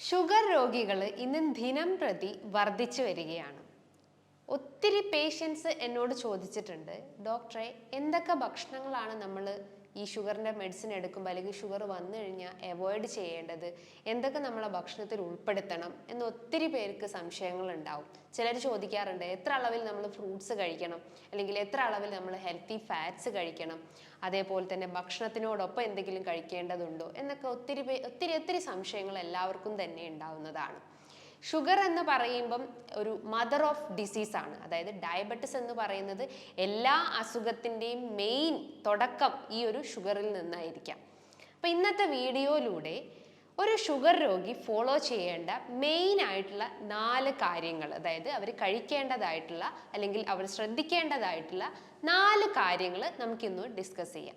Sugar രോഗികൾ ഇന്ന് ദിനം പ്രതി വർദ്ധിച്ചു വരികയാണ്. ഒത്തിരി പേഷ്യൻസ് എന്നോട് ചോദിച്ചിട്ടുണ്ട് ഡോക്ടറെ എന്തൊക്കെ ഭക്ഷണങ്ങളാണ് നമ്മൾ ഈ ഷുഗറിന്റെ മെഡിസിൻ എടുക്കുമ്പോൾ അല്ലെങ്കിൽ ഷുഗർ വന്നു കഴിഞ്ഞാൽ അവോയ്ഡ് ചെയ്യേണ്ടത് എന്തൊക്കെ നമ്മളെ ഭക്ഷണത്തിൽ ഉൾപ്പെടുത്തണം എന്ന് ഒത്തിരി പേർക്ക് സംശയങ്ങൾ ഉണ്ടാവും ചിലർ ചോദിക്കാറുണ്ട് എത്ര അളവിൽ നമ്മൾ ഫ്രൂട്ട്സ് കഴിക്കണം? അല്ലെങ്കിൽ എത്ര അളവിൽ നമ്മൾ ഹെൽത്തി ഫാറ്റ്സ് കഴിക്കണം? അതേപോലെ തന്നെ ഭക്ഷണത്തിനോടൊപ്പം എന്തെങ്കിലും കഴിക്കേണ്ടതുണ്ടോ? എന്നൊക്കെ ഒത്തിരി ഒത്തിരി ഒത്തിരി സംശയങ്ങൾ എല്ലാവർക്കും തന്നെ ഉണ്ടാവുന്നതാണ്. ഷുഗർ എന്ന് പറയുമ്പം ഒരു മദർ ഓഫ് ഡിസീസ് ആണ്. അതായത് ഡയബറ്റിസ് എന്ന് പറയുന്നത് എല്ലാ അസുഖത്തിന്റെയും മെയിൻ തുടക്കം ഈ ഒരു ഷുഗറിൽ നിന്നായിരിക്കാം. അപ്പം ഇന്നത്തെ വീഡിയോയിലൂടെ ഒരു ഷുഗർ രോഗി ഫോളോ ചെയ്യേണ്ട മെയിൻ ആയിട്ടുള്ള നാല് കാര്യങ്ങൾ അതായത് അവർ കഴിക്കേണ്ടതായിട്ടുള്ള അല്ലെങ്കിൽ അവർ ശ്രദ്ധിക്കേണ്ടതായിട്ടുള്ള നാല് കാര്യങ്ങൾ നമുക്കിന്ന് ഡിസ്കസ് ചെയ്യാം.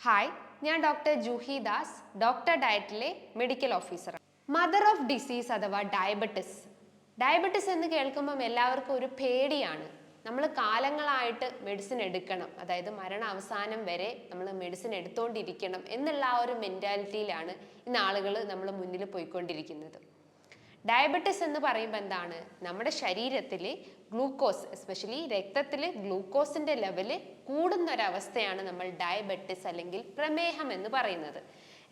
ഹായ് ഞാൻ doctor Juhi Das doctor ഡയറ്റിലെ medical officer mother of disease അഥവാ ഡയബറ്റിസ് ഡയബറ്റിസ് എന്ന് കേൾക്കുമ്പം എല്ലാവർക്കും ഒരു പേടിയാണ്. നമ്മൾ കാലങ്ങളായിട്ട് മെഡിസിൻ എടുക്കണം. അതായത് മരണ അവസാനം വരെ നമ്മൾ മെഡിസിൻ എടുത്തുകൊണ്ടിരിക്കണം എന്നുള്ള ആ ഒരു മെന്റാലിറ്റിയിലാണ് ഇന്ന് ആളുകൾ നമ്മൾ മുന്നിൽ പോയിക്കൊണ്ടിരിക്കുന്നത്. ഡയബറ്റിസ് എന്ന് പറയുമ്പോൾ എന്താണ്? നമ്മുടെ ശരീരത്തിൽ ഗ്ലൂക്കോസ് എസ്പെഷ്യലി രക്തത്തിൽ ഗ്ലൂക്കോസിന്റെ ലെവൽ കൂടുന്നൊരവസ്ഥയാണ് നമ്മൾ ഡയബറ്റിസ് അല്ലെങ്കിൽ പ്രമേഹം എന്ന് പറയുന്നത്.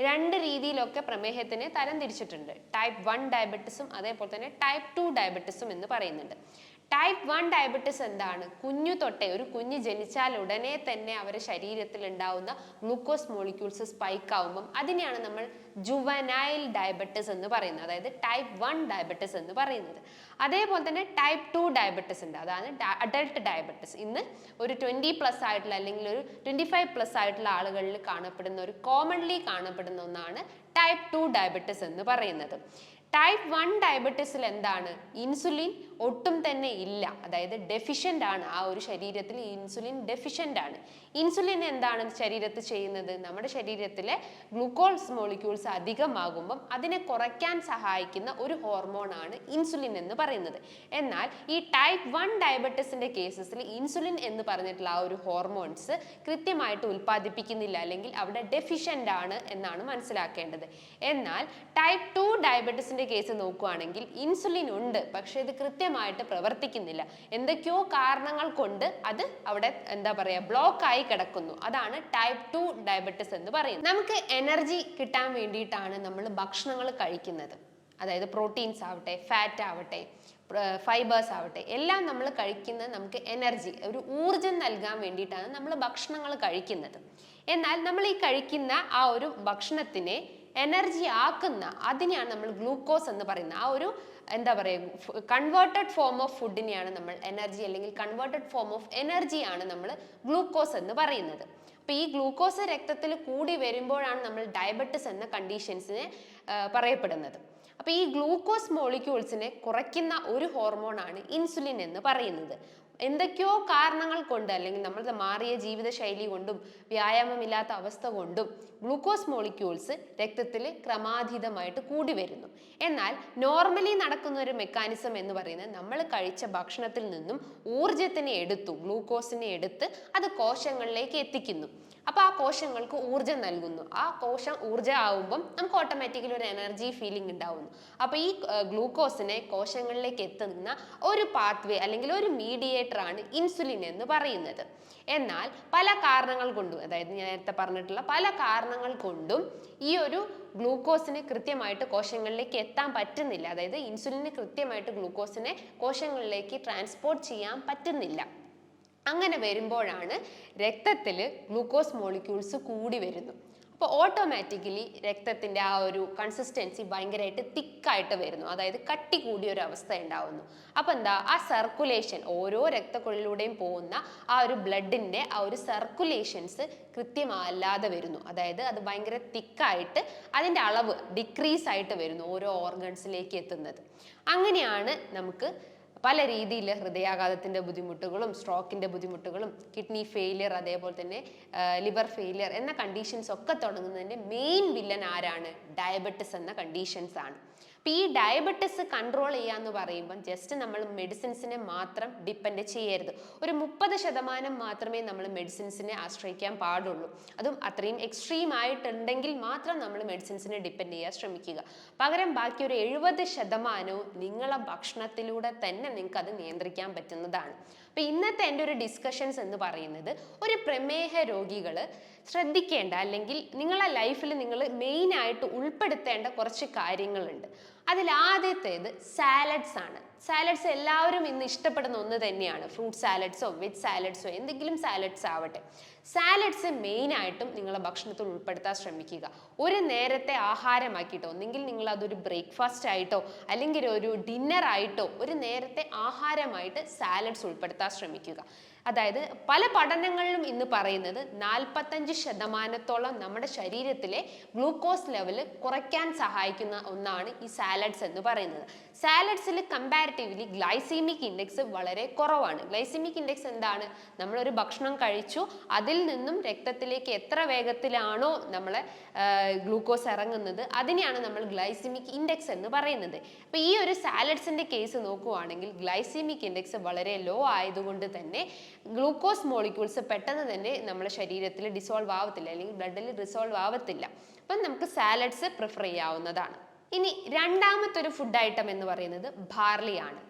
രണ്ട് രീതിയിലൊക്കെ പ്രമേഹത്തിന് തരം തിരിച്ചിട്ടുണ്ട്. ടൈപ്പ് വൺ ഡയബറ്റിസും അതേപോലെ തന്നെ ടൈപ്പ് ടു ഡയബറ്റിസും എന്ന് പറയുന്നുണ്ട്. ടൈപ്പ് വൺ ഡയബറ്റിസ് എന്താണ്? കുഞ്ഞു തൊട്ടേ ഒരു കുഞ്ഞ് ജനിച്ചാൽ ഉടനെ തന്നെ അവരുടെ ശരീരത്തിൽ ഉണ്ടാവുന്ന ഗ്ലൂക്കോസ് മോളിക്യൂൾസ് സ്പൈക്ക് ആവുമ്പം അതിനെയാണ് നമ്മൾ ജുവനൈൽ ഡയബറ്റിസ് എന്ന് പറയുന്നത്. അതായത് ടൈപ്പ് വൺ ഡയബറ്റിസ് എന്ന് പറയുന്നത്. അതേപോലെ തന്നെ ടൈപ്പ് ടു ഡയബറ്റിസ് ഉണ്ട്. അതാണ് അഡൾട്ട് ഡയബറ്റിസ് ഇന്ന് ഒരു ട്വന്റി പ്ലസ് ആയിട്ടുള്ള അല്ലെങ്കിൽ ഒരു ട്വന്റി ഫൈവ് പ്ലസ് ആയിട്ടുള്ള ആളുകളിൽ കാണപ്പെടുന്ന ഒരു കോമൺലി കാണപ്പെടുന്ന ഒന്നാണ് ടൈപ്പ് ടു ഡയബറ്റിസ് എന്ന് പറയുന്നത്. ടൈപ്പ് വൺ ഡയബറ്റീസിൽ എന്താണ്? ഇൻസുലിൻ ഒട്ടും തന്നെ ഇല്ല. അതായത് ഡെഫിഷ്യന്റ് ആണ്. ആ ഒരു ശരീരത്തിൽ ഇൻസുലിൻ ഡെഫിഷ്യന്റ് ആണ്. ഇൻസുലിൻ എന്താണ് ശരീരത്തിൽ ചെയ്യുന്നത്? നമ്മുടെ ശരീരത്തിലെ ഗ്ലൂക്കോസ് മോളിക്യൂൾസ് അധികമാകുമ്പം അതിനെ കുറയ്ക്കാൻ സഹായിക്കുന്ന ഒരു ഹോർമോണാണ് ഇൻസുലിൻ എന്ന് പറയുന്നത്. എന്നാൽ ഈ ടൈപ്പ് വൺ ഡയബറ്റീസിന്റെ കേസസിൽ ഇൻസുലിൻ എന്ന് പറഞ്ഞിട്ടുള്ള ആ ഒരു ഹോർമോൺസ് കൃത്യമായിട്ട് ഉൽപ്പാദിപ്പിക്കുന്നില്ല. അല്ലെങ്കിൽ അവിടെ ഡെഫിഷ്യന്റ് ആണ് എന്നാണ് മനസ്സിലാക്കേണ്ടത്. എന്നാൽ ടൈപ്പ് ടു ഡയബറ്റീസിന്റെ കേസ് നോക്കുകയാണെങ്കിൽ ഇൻസുലിൻ ഉണ്ട് പക്ഷെ ഇത് കൃത്യമായിട്ട് പ്രവർത്തിക്കുന്നില്ല. എന്തൊക്കെയോ കാരണങ്ങൾ കൊണ്ട് അത് അവിടെ എന്താ പറയുക ബ്ലോക്ക് ആയി കിടക്കുന്നു. അതാണ് ടൈപ്പ് ടു ഡയബറ്റിസ് എന്ന് പറയുന്നത്. നമുക്ക് എനർജി കിട്ടാൻ വേണ്ടിയിട്ടാണ് നമ്മൾ ഭക്ഷണങ്ങൾ കഴിക്കുന്നത്. അതായത് പ്രോട്ടീൻസ് ആവട്ടെ ഫാറ്റ് ആവട്ടെ ഫൈബേഴ്സ് ആവട്ടെ എല്ലാം നമ്മൾ കഴിക്കുന്നത് നമുക്ക് എനർജി ഒരു ഊർജം നൽകാൻ വേണ്ടിയിട്ടാണ് നമ്മൾ ഭക്ഷണങ്ങൾ കഴിക്കുന്നത്. എന്നാൽ നമ്മൾ ഈ കഴിക്കുന്ന ആ ഒരു ഭക്ഷണത്തിനെ എനർജി ആക്കുന്ന അതിനെയാണ് നമ്മൾ ഗ്ലൂക്കോസ് എന്ന് പറയുന്നത്. ആ ഒരു എന്താ പറയുക കൺവേർട്ടഡ് ഫോം ഓഫ് ഫുഡിനെയാണ് നമ്മൾ എനർജി അല്ലെങ്കിൽ കൺവേർട്ടഡ് ഫോം ഓഫ് എനർജിയാണ് നമ്മൾ ഗ്ലൂക്കോസ് എന്ന് പറയുന്നത്. അപ്പോൾ ഈ ഗ്ലൂക്കോസ് രക്തത്തിൽ കൂടി വരുമ്പോഴാണ് നമ്മൾ ഡയബറ്റിസ് എന്ന കണ്ടീഷൻസിനെ പറയപ്പെടുന്നത്. അപ്പോൾ ഈ ഗ്ലൂക്കോസ് മോളിക്യൂൾസിനെ കുറയ്ക്കുന്ന ഒരു ഹോർമോണാണ് ഇൻസുലിൻ എന്ന് പറയുന്നത്. എന്തൊക്കെയോ കാരണങ്ങൾ കൊണ്ട് അല്ലെങ്കിൽ നമ്മളുടെ മാറിയ ജീവിതശൈലി കൊണ്ടും വ്യായാമമില്ലാത്ത അവസ്ഥ കൊണ്ടും ഗ്ലൂക്കോസ് മോളിക്യൂൾസ് രക്തത്തിൽ ക്രമാതീതമായിട്ട് കൂടി വരുന്നു. എന്നാൽ നോർമലി നടക്കുന്ന ഒരു മെക്കാനിസം എന്ന് പറയുന്നത് നമ്മൾ കഴിച്ച ഭക്ഷണത്തിൽ നിന്നും ഊർജത്തിനെ എടുത്തു ഗ്ലൂക്കോസിനെ എടുത്ത് അത് കോശങ്ങളിലേക്ക് എത്തിക്കുന്നു. അപ്പോൾ ആ കോശങ്ങൾക്ക് ഊർജം നൽകുന്നു. ആ കോശം ഊർജം ആവുമ്പം നമുക്ക് ഓട്ടോമാറ്റിക്കലി ഒരു എനർജി ഫീലിംഗ് ഉണ്ടാവുന്നു. അപ്പോൾ ഈ ഗ്ലൂക്കോസിനെ കോശങ്ങളിലേക്ക് എത്തുന്ന ഒരു പാത്വേ അല്ലെങ്കിൽ ഒരു മീഡിയേറ്റർ ആണ് ഇൻസുലിൻ എന്ന് പറയുന്നത്. എന്നാൽ പല കാരണങ്ങൾ കൊണ്ടും അതായത് ഞാൻ നേരത്തെ പറഞ്ഞിട്ടുള്ള പല കാരണങ്ങൾ കൊണ്ടും ഈ ഒരു ഗ്ലൂക്കോസിന് കൃത്യമായിട്ട് കോശങ്ങളിലേക്ക് എത്താൻ പറ്റുന്നില്ല. അതായത് ഇൻസുലിന് കൃത്യമായിട്ട് ഗ്ലൂക്കോസിനെ കോശങ്ങളിലേക്ക് ട്രാൻസ്പോർട്ട് ചെയ്യാൻ പറ്റുന്നില്ല. അങ്ങനെ വരുമ്പോഴാണ് രക്തത്തിൽ ഗ്ലൂക്കോസ് മോളിക്യൂൾസ് കൂടി വരുന്നു. അപ്പോൾ ഓട്ടോമാറ്റിക്കലി രക്തത്തിന്റെ ആ ഒരു കൺസിസ്റ്റൻസി ഭയങ്കരമായിട്ട് തിക്കായിട്ട് വരുന്നു. അതായത് കട്ടി കൂടിയ ഒരു അവസ്ഥ ഉണ്ടാവുന്നു. അപ്പോൾ എന്താ? ആ സർക്കുലേഷൻ ഓരോ രക്തക്കുഴലിലൂടെയും പോകുന്ന ആ ഒരു ബ്ലഡിന്റെ ആ ഒരു സർക്കുലേഷൻസ് കൃത്യമല്ലാതെ വരുന്നു. അതായത് അത് ഭയങ്കര തിക്കായിട്ട് അതിന്റെ അളവ് ഡിക്രീസ് ആയിട്ട് വരുന്നു. ഓരോ ഓർഗൻസിലേക്ക് എത്തുന്നത്. അങ്ങനെയാണ് നമുക്ക് പല രീതിയിൽ ഹൃദയാഘാതത്തിന്റെ ബുദ്ധിമുട്ടുകളും സ്ട്രോക്കിന്റെ ബുദ്ധിമുട്ടുകളും കിഡ്നി ഫെയിലിയർ അതേപോലെ തന്നെ ലിവർ ഫെയിലിയർ എന്ന കണ്ടീഷൻസ് ഒക്കെ തുടങ്ങുന്നതിന്റെ മെയിൻ വില്ലൻ ആരാണ്? ഡയബറ്റിസ് എന്ന കണ്ടീഷൻസ് ആണ്. അപ്പോൾ ഈ ഡയബറ്റിസ് കൺട്രോൾ ചെയ്യുക ചെയ്യാന്ന് പറയുമ്പം ജസ്റ്റ് നമ്മൾ മെഡിസിൻസിനെ മാത്രം ഡിപ്പെൻഡ് ചെയ്യരുത്. ഒരു മുപ്പത് ശതമാനം മാത്രമേ നമ്മൾ മെഡിസിൻസിനെ ആശ്രയിക്കാൻ പാടുള്ളൂ. അതും അത്രയും എക്സ്ട്രീം ആയിട്ടുണ്ടെങ്കിൽ മാത്രം നമ്മൾ മെഡിസിൻസിനെ ഡിപ്പെൻഡ് ചെയ്യാൻ ശ്രമിക്കുക. പകരം ബാക്കി ഒരു എഴുപത് ശതമാനവും നിങ്ങളെ ഭക്ഷണത്തിലൂടെ തന്നെ നിങ്ങൾക്ക് അത് നിയന്ത്രിക്കാൻ പറ്റുന്നതാണ്. അപ്പോൾ ഇന്നത്തെ എന്റെ ഒരു ഡിസ്കഷൻസ് എന്ന് പറയുന്നത് ഒരു പ്രമേഹ രോഗികൾ ശ്രദ്ധിക്കേണ്ട അല്ലെങ്കിൽ നിങ്ങളെ ലൈഫിൽ നിങ്ങൾ മെയിനായിട്ട് ഉൾപ്പെടുത്തേണ്ട കുറച്ച് കാര്യങ്ങളുണ്ട്. അതിൽ ആദ്യത്തേത് സാലഡ്സ് ആണ്. സാലഡ്സ് എല്ലാവരും ഇന്ന് ഇഷ്ടപ്പെടുന്ന ഒന്ന് തന്നെയാണ്. ഫ്രൂട്ട് സാലഡ്സോ വെജ് സാലഡ്സോ എന്തെങ്കിലും സാലഡ്സ് ആവട്ടെ. സാലഡ്സ് മെയിനായിട്ടും നിങ്ങളുടെ ഭക്ഷണത്തിൽ ഉൾപ്പെടുത്താൻ ശ്രമിക്കുക. ഒരു നേരത്തെ ആഹാരമാക്കിയിട്ടോ ഒന്നെങ്കിൽ നിങ്ങൾ അതൊരു ബ്രേക്ക്ഫാസ്റ്റ് ആയിട്ടോ അല്ലെങ്കിൽ ഒരു ഡിന്നർ ആയിട്ടോ ഒരു നേരത്തെ ആഹാരമായിട്ട് സാലഡ്സ് ഉൾപ്പെടുത്താൻ ശ്രമിക്കുക. അതായത് പല പഠനങ്ങളിലും ഇന്ന് പറയുന്നത് നാൽപ്പത്തഞ്ച് ശതമാനത്തോളം നമ്മുടെ ശരീരത്തിലെ ഗ്ലൂക്കോസ് ലെവൽ കുറയ്ക്കാൻ സഹായിക്കുന്ന ഒന്നാണ് ഈ സാലഡ്സ് എന്ന് പറയുന്നത്. സാലഡ്സിൽ കമ്പാരിറ്റീവ്ലി ഗ്ലൈസീമിക് ഇൻഡെക്സ് വളരെ കുറവാണ്. ഗ്ലൈസീമിക് ഇൻഡെക്സ് എന്താണ്? നമ്മളൊരു ഭക്ഷണം കഴിച്ചു അതിൽ നിന്നും രക്തത്തിലേക്ക് എത്ര വേഗത്തിലാണോ നമ്മളെ ഗ്ലൂക്കോസ് ഇറങ്ങുന്നത് അതിനെയാണ് നമ്മൾ ഗ്ലൈസിമിക് ഇൻഡെക്സ് എന്ന് പറയുന്നത്. അപ്പോൾ ഈ ഒരു സാലഡ്സിന്റെ കേസ് നോക്കുവാണെങ്കിൽ ഗ്ലൈസീമിക് ഇൻഡെക്സ് വളരെ ലോ ആയതുകൊണ്ട് തന്നെ ഗ്ലൂക്കോസ് മോളിക്യൂൾസ് പെട്ടെന്ന് തന്നെ നമ്മുടെ ശരീരത്തിൽ ഡിസോൾവ് ആവത്തില്ല അല്ലെങ്കിൽ ബ്ലഡിൽ ഡിസോൾവ് ആവത്തില്ല. അപ്പം നമുക്ക് സാലഡ്സ് പ്രിഫർ ചെയ്യാവുന്നതാണ്. ഇനി രണ്ടാമത്തെ ഒരു ഫുഡ് ഐറ്റം എന്ന് പറയുന്നത് ബാർലി ആണ്.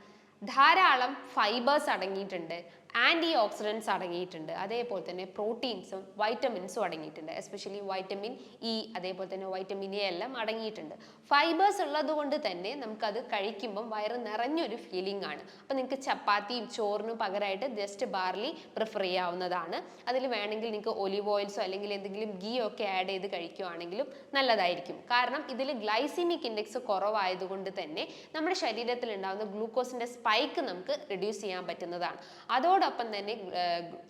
ധാരാളം ഫൈബേഴ്സ് അടങ്ങിയിട്ടുണ്ട്. ആന്റി ഓക്സിഡൻസ് അടങ്ങിയിട്ടുണ്ട്. അതേപോലെ തന്നെ പ്രോട്ടീൻസും വൈറ്റമിൻസും അടങ്ങിയിട്ടുണ്ട്. എസ്പെഷ്യലി വൈറ്റമിൻ ഇ അതേപോലെ തന്നെ വൈറ്റമിൻ എ എല്ലാം അടങ്ങിയിട്ടുണ്ട്. ഫൈബേഴ്സ് ഉള്ളത് കൊണ്ട് തന്നെ നമുക്കത് കഴിക്കുമ്പം വയറ് നിറഞ്ഞൊരു ഫീലിംഗ് ആണ്. അപ്പം നിങ്ങൾക്ക് ചപ്പാത്തിയും ചോറിനും പകരമായിട്ട് ജസ്റ്റ് ബാർലി പ്രിഫർ ചെയ്യാവുന്നതാണ്. അതിൽ വേണമെങ്കിൽ നിങ്ങൾക്ക് ഒലിവ് ഓയിൽസോ അല്ലെങ്കിൽ എന്തെങ്കിലും ഗീ ഒക്കെ ആഡ് ചെയ്ത് കഴിക്കുവാണെങ്കിലും നല്ലതായിരിക്കും. കാരണം ഇതിൽ ഗ്ലൈസിമിക് ഇൻഡെക്സ് കുറവായതുകൊണ്ട് തന്നെ നമ്മുടെ ശരീരത്തിൽ ഉണ്ടാകുന്ന ഗ്ലൂക്കോസിന്റെ സ്പൈക്ക് നമുക്ക് റിഡ്യൂസ് ചെയ്യാൻ പറ്റുന്നതാണ്. അതോടൊപ്പം തന്നെ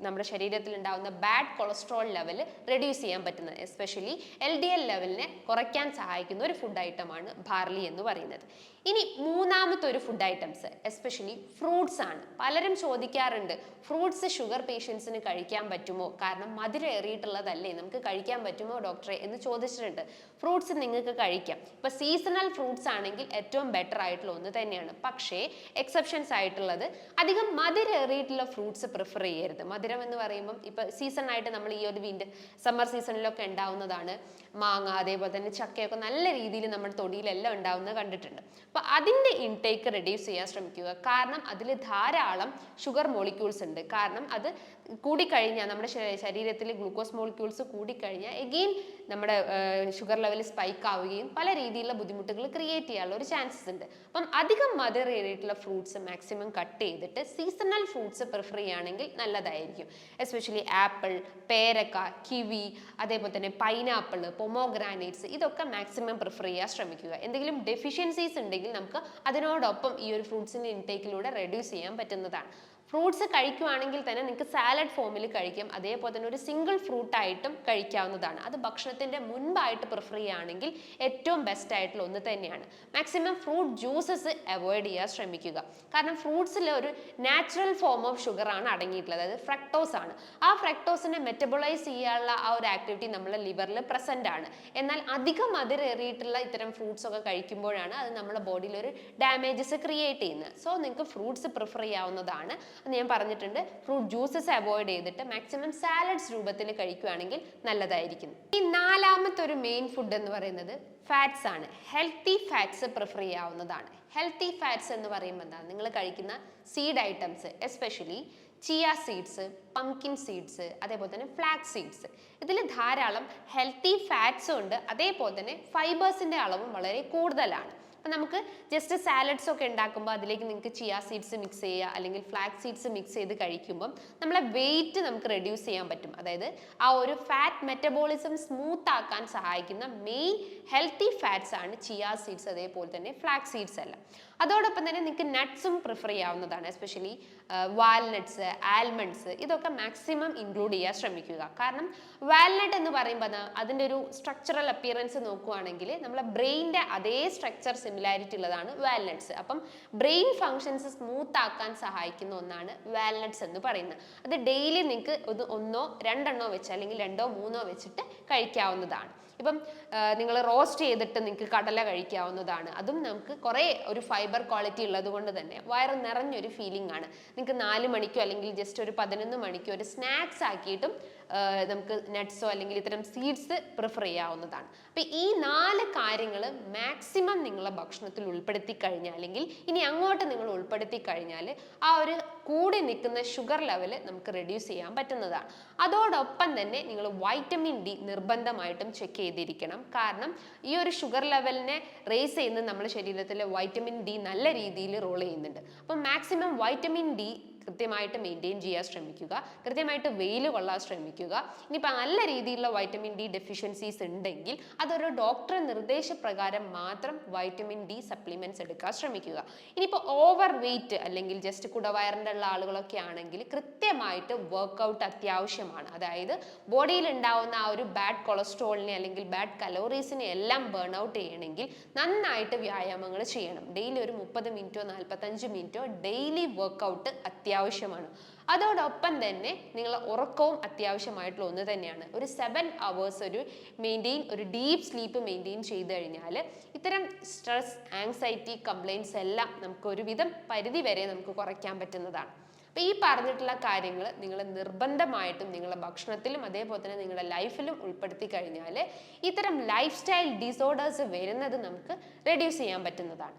നമ്മുടെ ശരീരത്തിൽ ഉണ്ടാകുന്ന ബാഡ് കൊളസ്ട്രോൾ ലെവൽ റെഡ്യൂസ് ചെയ്യാൻ പറ്റുന്നത് എസ്പെഷ്യലി എൽ ഡി എൽ ലെവലിനെ കുറയ്ക്കാൻ സഹായിക്കുന്ന ഒരു ഫുഡ് ഐറ്റമാണ് ബാർലി എന്ന് പറയുന്നത്. ഇനി മൂന്നാമത്തെ ഒരു ഫുഡ് ഐറ്റംസ് എസ്പെഷ്യലി ഫ്രൂട്ട്സ് ആണ്. പലരും ചോദിക്കാറുണ്ട് ഫ്രൂട്ട്സ് ഷുഗർ പേഷ്യൻസിന് കഴിക്കാൻ പറ്റുമോ? കാരണം മധുരം ഏറിയിട്ടുള്ളതല്ലേ നമുക്ക് കഴിക്കാൻ പറ്റുമോ ഡോക്ടറെ എന്ന് ചോദിച്ചിട്ടുണ്ട്. ഫ്രൂട്ട്സ് നിങ്ങൾക്ക് കഴിക്കാം. ഇപ്പൊ സീസണൽ ഫ്രൂട്ട്സ് ആണെങ്കിൽ ഏറ്റവും ബെറ്റർ ആയിട്ടുള്ള ഒന്ന് തന്നെയാണ്. പക്ഷേ എക്സെപ്ഷൻസ് ആയിട്ടുള്ളത് അധികം മധുരം ഏറിയിട്ടുള്ള ഫ്രൂട്ട്സ് പ്രിഫർ ചെയ്യരുത്. മധുരം എന്ന് പറയുമ്പം ഇപ്പം സീസൺ ആയിട്ട് നമ്മൾ ഈ ഒരു വിൻഡ് സമ്മർ സീസണിലൊക്കെ ഉണ്ടാവുന്നതാണ്. മാങ്ങ അതേപോലെ തന്നെ ചക്കയൊക്കെ നല്ല രീതിയിൽ നമ്മുടെ തൊടിയിലെല്ലാം ഉണ്ടാവുന്നത് കണ്ടിട്ടുണ്ട്. അപ്പോൾ അതിന്റെ ഇൻടേക്ക് റെഡ്യൂസ് ചെയ്യാൻ ശ്രമിക്കുക. കാരണം അതിൽ ധാരാളം ഷുഗർ മോളിക്യൂൾസ് ഉണ്ട്. കാരണം അത് കൂടിക്കഴിഞ്ഞാൽ നമ്മുടെ ശരീരത്തിൽ ഗ്ലൂക്കോസ് മോളിക്യൂൾസ് കൂടിക്കഴിഞ്ഞാൽ എഗെയിൻ നമ്മുടെ ഷുഗർ ലെവൽ സ്പൈക്ക് ആവുകയും പല രീതിയിലുള്ള ബുദ്ധിമുട്ടുകൾ ക്രിയേറ്റ് ചെയ്യാനുള്ള ഒരു ചാൻസസ് ഉണ്ട്. അപ്പം അധികം മദർ ഏറിയിട്ടുള്ള ഫ്രൂട്ട്സ് മാക്സിമം കട്ട് ചെയ്തിട്ട് സീസണൽ ഫ്രൂട്ട്സ് പ്രിഫർ ചെയ്യുകയാണെങ്കിൽ നല്ലതായിരിക്കും. എസ്പെഷ്യലി ആപ്പിൾ പേരക്ക കിവി അതേപോലെ തന്നെ പൈനാപ്പിൾ പൊമോഗ്രാനൈറ്റ്സ് ഇതൊക്കെ മാക്സിമം പ്രിഫർ ചെയ്യാൻ ശ്രമിക്കുക. എന്തെങ്കിലും ഡെഫിഷ്യൻസീസ് ഉണ്ടെങ്കിൽ നമുക്ക് അതിനോടൊപ്പം ഈ ഒരു ഫ്രൂട്ട്സിന്റെ ഇൻടേക്കിലൂടെ റെഡ്യൂസ് ചെയ്യാൻ പറ്റുന്നതാണ്. ഫ്രൂട്ട്സ് കഴിക്കുവാണെങ്കിൽ തന്നെ നിങ്ങൾക്ക് സാലഡ് ഫോമിൽ കഴിക്കാം. അതേപോലെ തന്നെ ഒരു സിംഗിൾ ഫ്രൂട്ട് ആയിട്ടും കഴിക്കാവുന്നതാണ്. അത് ഭക്ഷണത്തിന്റെ മുൻപായിട്ട് പ്രിഫർ ചെയ്യുകയാണെങ്കിൽ ഏറ്റവും ബെസ്റ്റ് ആയിട്ടുള്ള ഒന്ന് തന്നെയാണ്. മാക്സിമം ഫ്രൂട്ട് ജ്യൂസസ് അവോയ്ഡ് ചെയ്യാൻ ശ്രമിക്കുക. കാരണം ഫ്രൂട്ട്സിൽ ഒരു നാച്ചുറൽ ഫോം ഓഫ് ഷുഗർ ആണ് അടങ്ങിയിട്ടുള്ളത്. അതായത് ഫ്രക്ടോസ് ആണ്. ആ ഫ്രക്ടോസിനെ മെറ്റബോളൈസ് ചെയ്യാനുള്ള ആ ഒരു ആക്ടിവിറ്റി നമ്മുടെ ലിവറിൽ പ്രസന്റ് ആണ്. എന്നാൽ അധികം അതിരേറിയിട്ടുള്ള ഇത്തരം ഫ്രൂട്ട്സ് ഒക്കെ കഴിക്കുമ്പോഴാണ് അത് നമ്മുടെ ബോഡിയിൽ ഒരു ഡാമേജസ് ക്രിയേറ്റ് ചെയ്യുന്നത്. സോ നിങ്ങൾക്ക് ഫ്രൂട്ട്സ് പ്രിഫർ ചെയ്യാവുന്നതാണ്. ഞാൻ പറഞ്ഞിട്ടുണ്ട്. ഫ്രൂട്ട് ജ്യൂസസ് അവോയ്ഡ് ചെയ്തിട്ട് മാക്സിമം സാലഡ്സ് രൂപത്തിൽ കഴിക്കുകയാണെങ്കിൽ നല്ലതായിരിക്കും. ഈ നാലാമത്തെ ഒരു മെയിൻ ഫുഡ് എന്ന് പറയുന്നത് ഫാറ്റ്സ് ആണ്. ഹെൽത്തി ഫാറ്റ്സ് പ്രിഫർ ചെയ്യാവുന്നതാണ്. ഹെൽത്തി ഫാറ്റ്സ് എന്ന് പറയുമ്പോൾ എന്താണ്? നിങ്ങൾ കഴിക്കുന്ന seed items especially chia seeds pumpkin seeds അതേപോലെ തന്നെ ഫ്ലാക്സ് സീഡ്സ് ഇതിൽ ധാരാളം ഹെൽത്തി ഫാറ്റ്സും ഉണ്ട്. അതേപോലെ തന്നെ ഫൈബേഴ്സിന്റെ അളവും വളരെ കൂടുതലാണ്. അപ്പം നമുക്ക് ജസ്റ്റ് സാലഡ്സ് ഒക്കെ ഉണ്ടാക്കുമ്പോൾ അതിലേക്ക് നിങ്ങൾക്ക് ചിയാ സീഡ്സ് മിക്സ് ചെയ്യുക അല്ലെങ്കിൽ ഫ്ലാക്സ് സീഡ്സ് മിക്സ് ചെയ്ത് കഴിക്കുമ്പം നമ്മളെ വെയിറ്റ് നമുക്ക് റെഡ്യൂസ് ചെയ്യാൻ പറ്റും. അതായത് ആ ഒരു ഫാറ്റ് മെറ്റബോളിസം സ്മൂത്ത് ആക്കാൻ സഹായിക്കുന്ന മെയിൻ ഹെൽത്തി ഫാറ്റ്സ് ആണ് ചിയാ സീഡ്സ് അതേപോലെ തന്നെ ഫ്ലാക്സ് സീഡ്സ് എല്ലാം. അതോടൊപ്പം തന്നെ നിങ്ങൾക്ക് നട്ട്സും പ്രിഫർ ചെയ്യാവുന്നതാണ് എസ്പെഷ്യലി വാൽനട്ട്സ് ആൽമണ്ട്സ് ഇതൊക്കെ മാക്സിമം ഇൻക്ലൂഡ് ചെയ്യാൻ ശ്രമിക്കുക. കാരണം വാൽനട്ട് എന്ന് പറയുമ്പോൾ അത് അതിന്റെ ഒരു സ്ട്രക്ചറൽ അപ്പിയറൻസ് നോക്കുകയാണെങ്കിൽ നമ്മളെ ബ്രെയിനിന്റെ അതേ സ്ട്രക്ചർ സിമിലാരിറ്റി ഉള്ളതാണ് വാൽനട്ട്സ്. അപ്പം ബ്രെയിൻ ഫങ്ഷൻസ് സ്മൂത്ത് ആക്കാൻ സഹായിക്കുന്ന ഒന്നാണ് വാൽനട്ട്സ് എന്ന് പറയുന്നത്. അത് ഡെയിലി നിങ്ങൾക്ക് ഒന്ന് ഒന്നോ രണ്ടെണ്ണോ വെച്ച് അല്ലെങ്കിൽ രണ്ടോ മൂന്നോ വെച്ചിട്ട് കഴിക്കാവുന്നതാണ്. ഇപ്പം നിങ്ങൾ റോസ്റ്റ് ചെയ്തിട്ട് നിങ്ങൾക്ക് കടല കഴിക്കാവുന്നതാണ്. അതും നമുക്ക് കുറേ ഒരു ഫൈബർ ക്വാളിറ്റി ഉള്ളത് കൊണ്ട് തന്നെ. വയറ് നിറഞ്ഞൊരു ഫീലിംഗ് ആണ്. നിങ്ങൾക്ക് നാല് മണിക്കോ അല്ലെങ്കിൽ ജസ്റ്റ് ഒരു പതിനൊന്ന് മണിക്കോ ഒരു സ്നാക്സ് ആക്കിയിട്ടും നമുക്ക് നട്ട്സോ അല്ലെങ്കിൽ ഇത്തരം സീഡ്സ് പ്രിഫർ ചെയ്യാവുന്നതാണ്. അപ്പം ഈ നാല് കാര്യങ്ങൾ മാക്സിമം നിങ്ങളെ ഭക്ഷണത്തിൽ ഉൾപ്പെടുത്തി കഴിഞ്ഞാൽ അല്ലെങ്കിൽ ഇനി അങ്ങോട്ട് നിങ്ങൾ ഉൾപ്പെടുത്തി കഴിഞ്ഞാൽ ആ ഒരു കൂടി നിൽക്കുന്ന ഷുഗർ ലെവൽ നമുക്ക് റെഡ്യൂസ് ചെയ്യാൻ പറ്റുന്നതാണ്. അതോടൊപ്പം തന്നെ നിങ്ങൾ വൈറ്റമിൻ ഡി നിർബന്ധമായിട്ടും ചെക്ക് ചെയ്തിരിക്കണം. കാരണം ഈ ഒരു ഷുഗർ ലെവലിനെ റേസ് ചെയ്യുന്നത് നമ്മുടെ ശരീരത്തിലെ വൈറ്റമിൻ ഡി നല്ല രീതിയിൽ റോൾ ചെയ്യുന്നുണ്ട്. അപ്പം മാക്സിമം വൈറ്റമിൻ ഡി കൃത്യമായിട്ട് മെയിന്റെയിൻ ചെയ്യാൻ ശ്രമിക്കുക. കൃത്യമായിട്ട് വെയിൽ കൊള്ളാൻ ശ്രമിക്കുക. ഇനിയിപ്പോൾ നല്ല രീതിയിലുള്ള വൈറ്റമിൻ ഡി ഡെഫിഷ്യൻസീസ് ഉണ്ടെങ്കിൽ അതൊരു ഡോക്ടറെ നിർദ്ദേശപ്രകാരം മാത്രം വൈറ്റമിൻ ഡി സപ്ലിമെന്റ്സ് എടുക്കാൻ ശ്രമിക്കുക. ഇനിയിപ്പോൾ ഓവർ വെയിറ്റ് അല്ലെങ്കിൽ ജസ്റ്റ് കുടവയറിന്റെ ഉള്ള ആളുകളൊക്കെ ആണെങ്കിൽ കൃത്യമായിട്ട് വർക്കൗട്ട് അത്യാവശ്യമാണ്. അതായത് ബോഡിയിൽ ഉണ്ടാവുന്ന ആ ഒരു ബാഡ് കൊളസ്ട്രോളിനെ അല്ലെങ്കിൽ ബാഡ് കലോറീസിനെ എല്ലാം ബേൺ ഔട്ട് ചെയ്യണമെങ്കിൽ നന്നായിട്ട് വ്യായാമങ്ങൾ ചെയ്യണം. ഡെയിലി ഒരു മുപ്പത് മിനിറ്റോ നാൽപ്പത്തഞ്ച് മിനിറ്റോ ഡെയിലി വർക്കൗട്ട് അത്യാവശ്യമാണ്. അതോടൊപ്പം തന്നെ നിങ്ങൾ ഉറക്കവും അത്യാവശ്യമായിട്ടുള്ള ഒന്ന് തന്നെയാണ്. ഒരു സെവൻ അവേഴ്സ് ഒരു മെയിന്റെയിൻ ഒരു ഡീപ്പ് സ്ലീപ്പ് മെയിന്റെയിൻ ചെയ്ത് കഴിഞ്ഞാൽ ഇത്തരം സ്ട്രെസ് ആങ്സൈറ്റി കംപ്ലയിൻസ് എല്ലാം നമുക്ക് ഒരുവിധം പരിധി വരെ നമുക്ക് കുറയ്ക്കാൻ പറ്റുന്നതാണ്. അപ്പോൾ ഈ പറഞ്ഞിട്ടുള്ള കാര്യങ്ങൾ നിങ്ങൾ നിർബന്ധമായിട്ടും നിങ്ങളുടെ ഭക്ഷണത്തിലും അതേപോലെ തന്നെ നിങ്ങളുടെ ലൈഫിലും ഉൾപ്പെടുത്തി കഴിഞ്ഞാൽ ഇത്തരം ലൈഫ് സ്റ്റൈൽ ഡിസോർഡേഴ്സ് വരുന്നത് നമുക്ക് റെഡ്യൂസ് ചെയ്യാൻ പറ്റുന്നതാണ്.